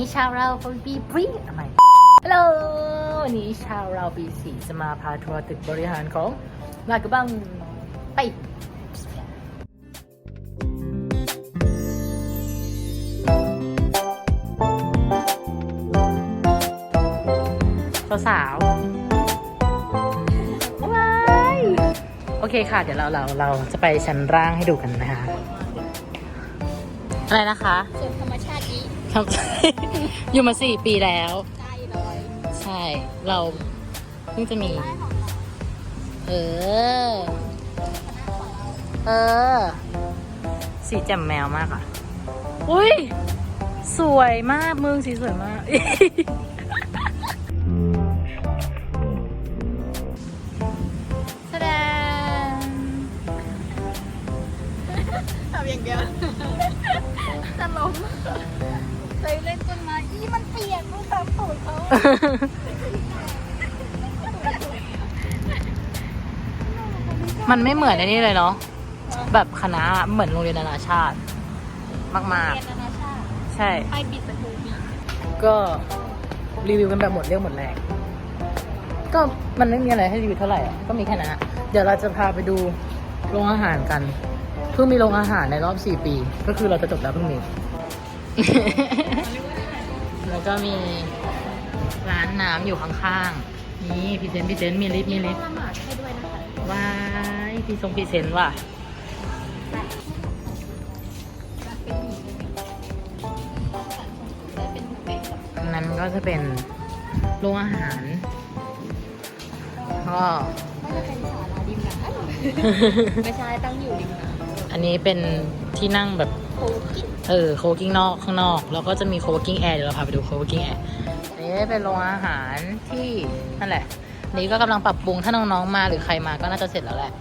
ี้ชาวเราปีบรีทำไมฮัลโหลวันนี้ชาวเราปีสี่จะมาพาทัวร์ตึกบริหารของลาดกระบังไปสาวๆว้ายโอเคค่ะ เดี๋ยวเราเราเราจะไปชั้นล่างให้ดูกันนะคะ อะไรนะคะส่วนธรรมชาตินี้ ครับอยู่มาสี่ปีแล้ว ใจลอยใช่ เราเพิ่งจะมีใต้ของเราเออ เออ สีแจ่มแมวมากอะ อุ้ย สวยมากมึงสีสวยมาก แสดง ทำอย่างเดียวจะล้ม ไปเล่นต้นไม้ยี่มันเปียกมือตามตูดเขามันไม่เหมือนไอ้นี่เลยเนาะแบบคณะเหมือนโรงเรียนนานาชาติ มากเรียนนานาชาติๆใช่ ไปบิดสกูบีก็รีวิวกันแบบหมดเรื่องหมดแรง ก็มันไม่มีอะไรให้รีวิวเท่าไหร่อะก็มีแค่นั้นอะเดี๋ยวเราจะพาไปดูโรงอาหารกัน เพิ่งมีโรงอาหารในรอบสี่ปี ก็คือเราจะจบแล้วเพิ่งมี แล้วก็มีร้านน้ำอยู่ข้างๆ นี่พรีเซนต์พรีเซนต์มีลิฟต์มีลิฟต์ละหมาดให้ด้วยนะคะว้ายพรีทรงพรีเซนต์ว่ะเป็นหมีเลยเป็นเป็ดกับอันนั้นก็จะเป็นโรงอาหาร ก็ไม่จะเป็นศาลาริมน้ำไม่ใช่ตั้งอยู่ริมน้อันนี้เป็นที่นั่งแบบำโค กิ้งเออโคกิ้งนอกข้างนอก แล้วก็จะมีโคกิ้งแอร์เดี๋ยวเราพาไปดูโคกิ้งแอร์อันนี้เป็นโรงอาหารที่นั่นแหละอันนี้ก็กำลังปรับปรุงถ้าน้องๆมาหรือใครมาก็น่าจะเสร็จแล้วแหละ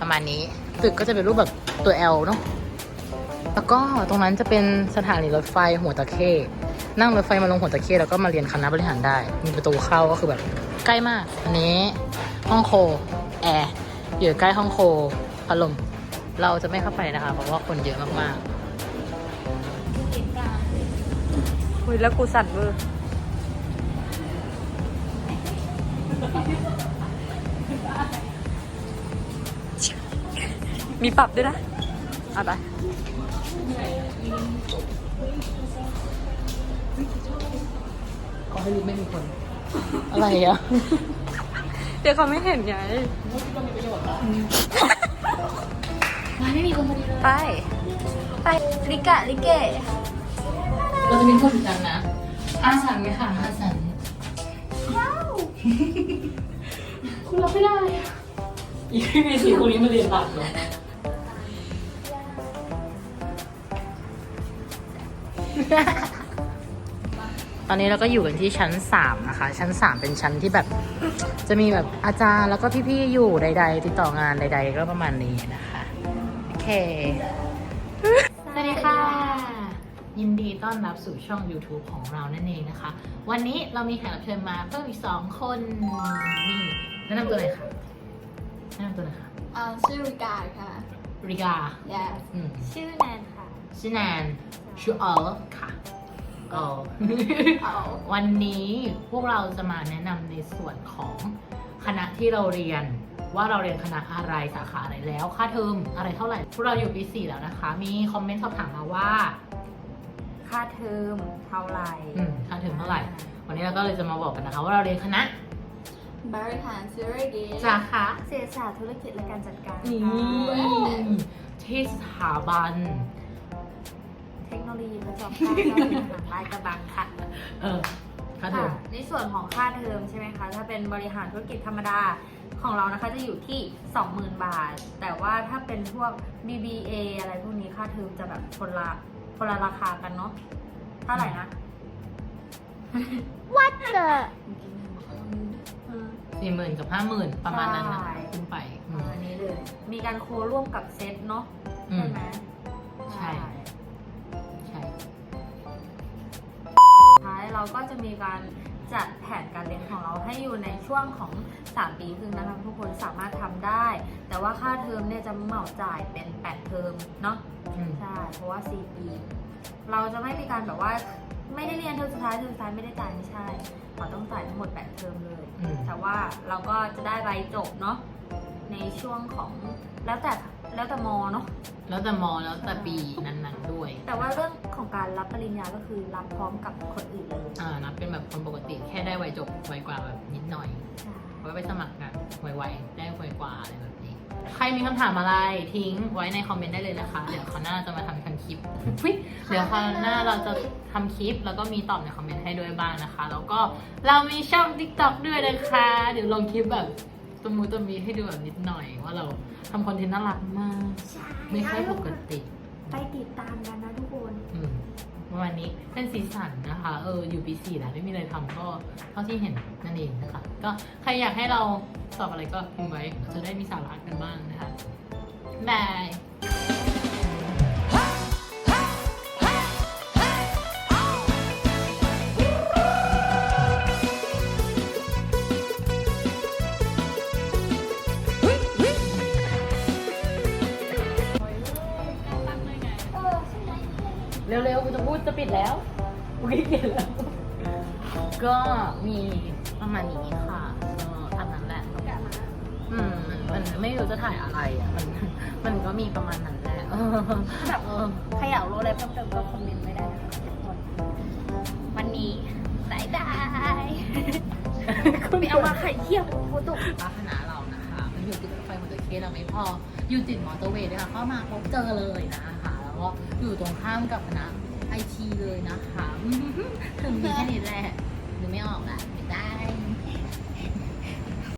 ประมาณนี้ตึกก็จะเป็นรูปแบบตัว L เนาะแล้วก็ตรงนั้นจะเป็นสถานีรถไฟหัวตะเข้นั่งรถไฟมาลงหัวตะเข้แล้วก็มาเรียนคณะบริหารได้ มีประตูเข้าก็คือแบบใกล้มาก อันนี้ห้องโคแอร์อยู่ใกล้ห้องโคพัดลมเราจะไม่เข้าไปนะคะ เพราะว่าคนเยอะมากๆ คุยแล้วกูสั่นมือมีปรับด้วยนะอะไปขอให้รู้ไม่มีคน อะไรอะ เดี๋ยวเขาไม่เห็นไงไม่มีคนพอดีเลย ไป ไปลิกะลิเกเราจะมีคนจังนะอาสันไหมคะอาสันคุณรับไม่ได้อะอีกไม่มีสิคนนี้มาเรียนหลักเหรอตอนนี้เราก็อยู่กันที่ชั้น 3 นะคะ ชั้น 3 เป็นชั้นที่แบบ จะมีแบบอาจารย์แล้วก็พี่ๆ อยู่ใด ๆ ติดต่องานใด ๆ ก็ประมาณนี้นะคะ โอเคสวัสดีค่ะ ยินดีต้อนรับสู่ช่อง YouTube ของเรานั่นเองนะคะ วันนี้เรามีแขกรับเชิญมาเพิ่มอีก2คนนี่แนะนำตัวหน่อยค่ะแนะนำตัวหน่อยค่ะอ่าชื่อริกาค่ะ ริกา yes อืมชื่อแนนค่ะ ชื่อแนนชื่อเออค่ะเออ เอาวันนี้พวกเราจะมาแนะนำในส่วนของคณะที่เราเรียน ว่าเราเรียนคณะอะไรสาขาอะไรแล้ว ค่าเทอมอะไรเท่าไหร่ พวกเราอยู่ปีสี่แล้วนะคะ มีคอมเมนต์สอบถามมาว่า ค่าเทอมเท่าไหร่อืมค่าเทอมเท่าไหร่ วันนี้เราก็เลยจะมาบอกกันนะคะ ว่าเราเรียนคณะบริหารธุรกิจสาขาเศรษฐศาสตร์ธุรกิจและการจัดการนี่ค่ะที่สถาบัน เทคโนโลยีประจำการและบริหารลายกระบังค่ะเออค่าเทอค่ะมในส่วนของค่าเทอมใช่ไหมคะ ถ้าเป็นบริหารธุรกิจธรรมดาของเรานะคะจะอยู่ที่ 20,000 บาท แต่ว่าถ้าเป็นพวก BBA อะไรพวกนี้ค่าเทอมจะแบบคนละ คนละราคากันเนาะเท่าไหร่นะ What the สี่หมื่นกับห้าหมื่นประมาณนั้นนะใช่ ขึ้นไปอืม อันนี้เลย มีการโคร่วมกับเซตเนาะอืใช่มไหมใช่ ใช่สุดท้ายเราก็จะมีการ จัดแผนการเรียนของเราให้อยู่ในช่วงของ 3 ปีครึ่งนะคะทุกคนสามารถทำได้ แต่ว่าค่าเทอมเนี่ยจะเหมาจ่ายเป็น 8 เทอมเนาะอืมใช่เพราะว่า 4 ปี เราจะไม่มีการแบบว่าไม่ได้เรียนเทอมสุดท้ายเทอมสุดท้ายไม่ได้จ่ายไม่ใช่เขาต้องจ่ายทั้งหมดแปดเทอมเลยอืมแต่ว่าเราก็จะได้ใบจบเนาะในช่วงของแล้วแต่ แล้วแต่มอเนาะ แล้วแต่มอแล้วแต่ปีนั้นๆด้วย แต่ว่าเรื่องของการรับปริญญาก็คือรับพร้อมกับคนอื่นเลยอ่านับเป็นแบบคนปกติแค่ได้ไวจบไวกว่าแบบนิดหน่อยใช่ไว้ไปสมัครกันไวๆได้ไวกว่าอะไรแบบนี้ ใครมีคำถามอะไรทิ้งไว้ในคอมเมนต์ได้เลยนะคะ เดี๋ยวเขาวหน้าจะมาทำคลิปอุ๊ยเดี๋ยวคราวหน้าเราจะทำคลิปแล้วก็มีตอบในคอมเมนต์ให้ด้วยบ้างนะคะ แล้วก็เรามีช่อง TikTok ด้วยนะคะ เดี๋ยวลงคลิปแบบ ตัวมูตัวมีให้ดูแบบนิดหน่อยว่าเราทำคอนเทนต์น่ารักมาก ใช่ไม่ค่อยปกติไปติดตามกันนะทุกคนอืมวันนี้เป็นสีสันนะคะ เอออยู่ปีสี่แล้วไม่มีอะไรทำก็เท่าที่เห็นนั่นเองนะคะ ก็ใครอยากให้เราตอบอะไรก็พิมพ์ไว้เราจะได้มีสาระกันบ้างนะคะบาย เร็วๆกูจะพูดจะปิดแล้วกูขี้เกียจแล้ว ก็มีประมาณนี้ค่ะเอออันนั้นแหละกลับมาอืมมันมันไม่รู้จะถ่ายอะไรอะมันมันก็มีประมาณนั้นแหละเออแบบเออใครอยากรู้อะไรเพิ่มเติมก็คอมเมนต์ไว้ได้นะคะทุกคนวันนี้บายบายไปเอามาไข่เยี่ยมโคตรคณะเรานะคะ มันอยู่ติดรถไฟหัวตะเคเราไม่พอ อยู่ติดมอเตอร์เวย์ด้วยค่ะเข้ามาพบเจอเลยนะคะแล้ว ก็อยู่ตรงข้ามกับคณะไอทีเลยนะคะ ถึงมีแค่นี้แหละนึกไม่ออกแล้ว